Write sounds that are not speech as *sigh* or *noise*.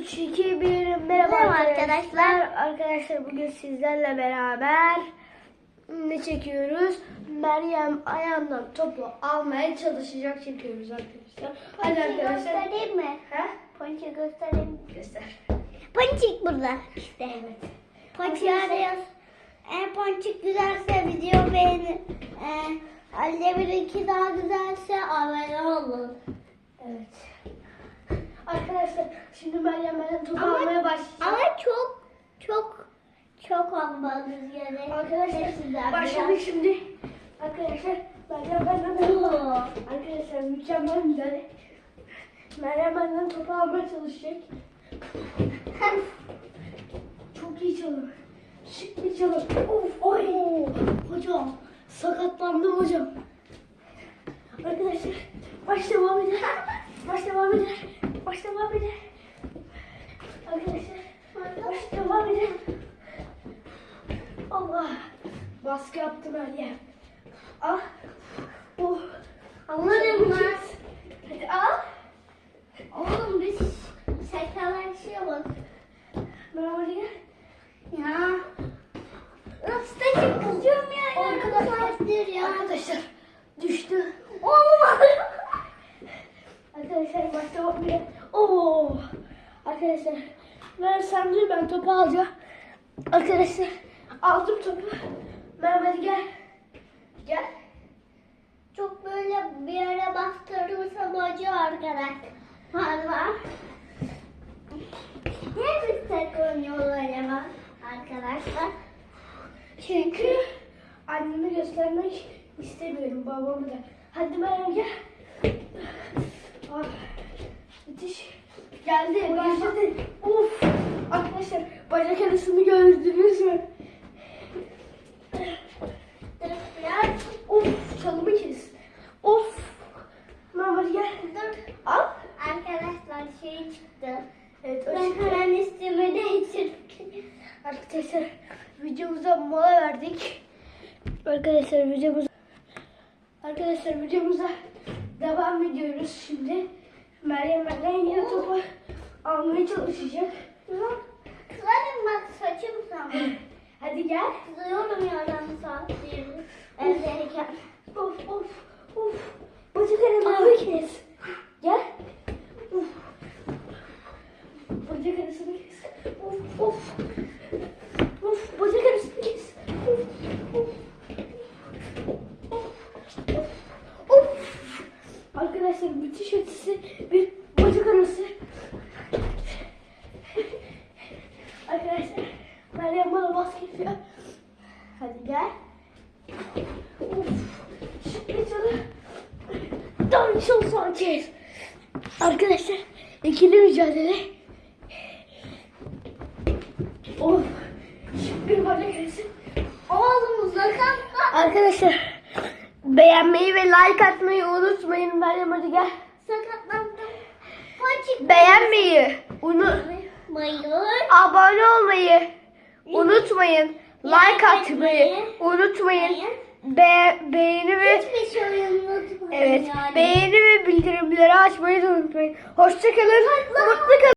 3, 2, 1. Merhaba arkadaşlar. Arkadaşlar bugün sizlerle beraber ne çekiyoruz? Meryem ayağından topu almaya çalışacak çekiyoruz arkadaşlar. Hadi Ponçik arkadaşlar. göstereyim mi? He? Ponçik göstereyim. Göster. Ponçik burada işte. Evet. Ponçik arıyoruz. Eğer ponçik güzelse video beğenin. Ee, Anneminki daha güzelse abone olun. Evet. Arkadaşlar şimdi Meryem ayağından topu Ama- almaya başlayacak. Ama çok çok çok olmanız gerek. Arkadaşlar başladık şimdi. Arkadaşlar Meryem Oo. Arkadaşlar mükemmel güzel. Meryem benden topu almaya çalışacak. Çok iyi çalım. Şık bir çalım. Of, oy. Hocam sakatlandım hocam. Arkadaşlar baş devam eder. Baş devam eder. Baş devam eder. Arkadaşlar baş devam eder. Allah. Baskı yaptı Meryem. Ah. Oh. Anladım lan. Hadi al. Oğlum biz şakalaşıyor bak. Merhaba gel. Ya. Ustacım kızıyorum ya. Arkadaşlar. Arkadaşlar düştü. Oğlum. Arkadaşlar başta bak bile. Oo. Arkadaşlar ver sen dur ben topu alacağım. Arkadaşlar aldım topu. Mehmet gel. Gel. Çok böyle bir yere bastırırsam acıyor arkadaş. Valla. Niye biz tek oynuyorlar acaba arkadaşlar? Çünkü annemi göstermek istemiyorum babamı da. Hadi Meryem gel. Ah, müthiş. Geldi, başladı. Uf. Bacak arasını gördünüz mü? Of çalımı kes. Of. Mehmet gel. dur. Al. Arkadaşlar şey çıktı. Evet o Ben hemen üstüme değiştirdim. Arkadaşlar videomuza mola verdik. Arkadaşlar videomuza Arkadaşlar videomuza devam ediyoruz şimdi. Meryem benden yine topu almaya çalışacak. Kızarım bak saçım sana. *clears throat* Hadi gel. Kızıyorum yarın saat bir. Evdeyken. Of of of. Bacak arasını kes. Gel. Of. Bacak arasını kes. Of of. Of bacak arasını kes. Of of. Of. Of. Arkadaşlar müthiş ötesi bir bacak arası. Arkadaşlar Meryem bana baskı yapıyor. Hadi gel. Of. Bir çalı. Davinson Sanchez. Arkadaşlar ikili mücadele. Of. Şık bir bacak arası. Oğlumuza kalktı. Arkadaşlar beğenmeyi ve like atmayı unutmayın. Meryem hadi gel. Sakatlandım. Beğenmeyi, unu, Bayır. abone olmayı unutmayın. Like atmayı unutmayın. Be beğeni ve şey evet yani. beğeni ve bildirimleri açmayı unutmayın. Hoşçakalın. Mutlu kalın.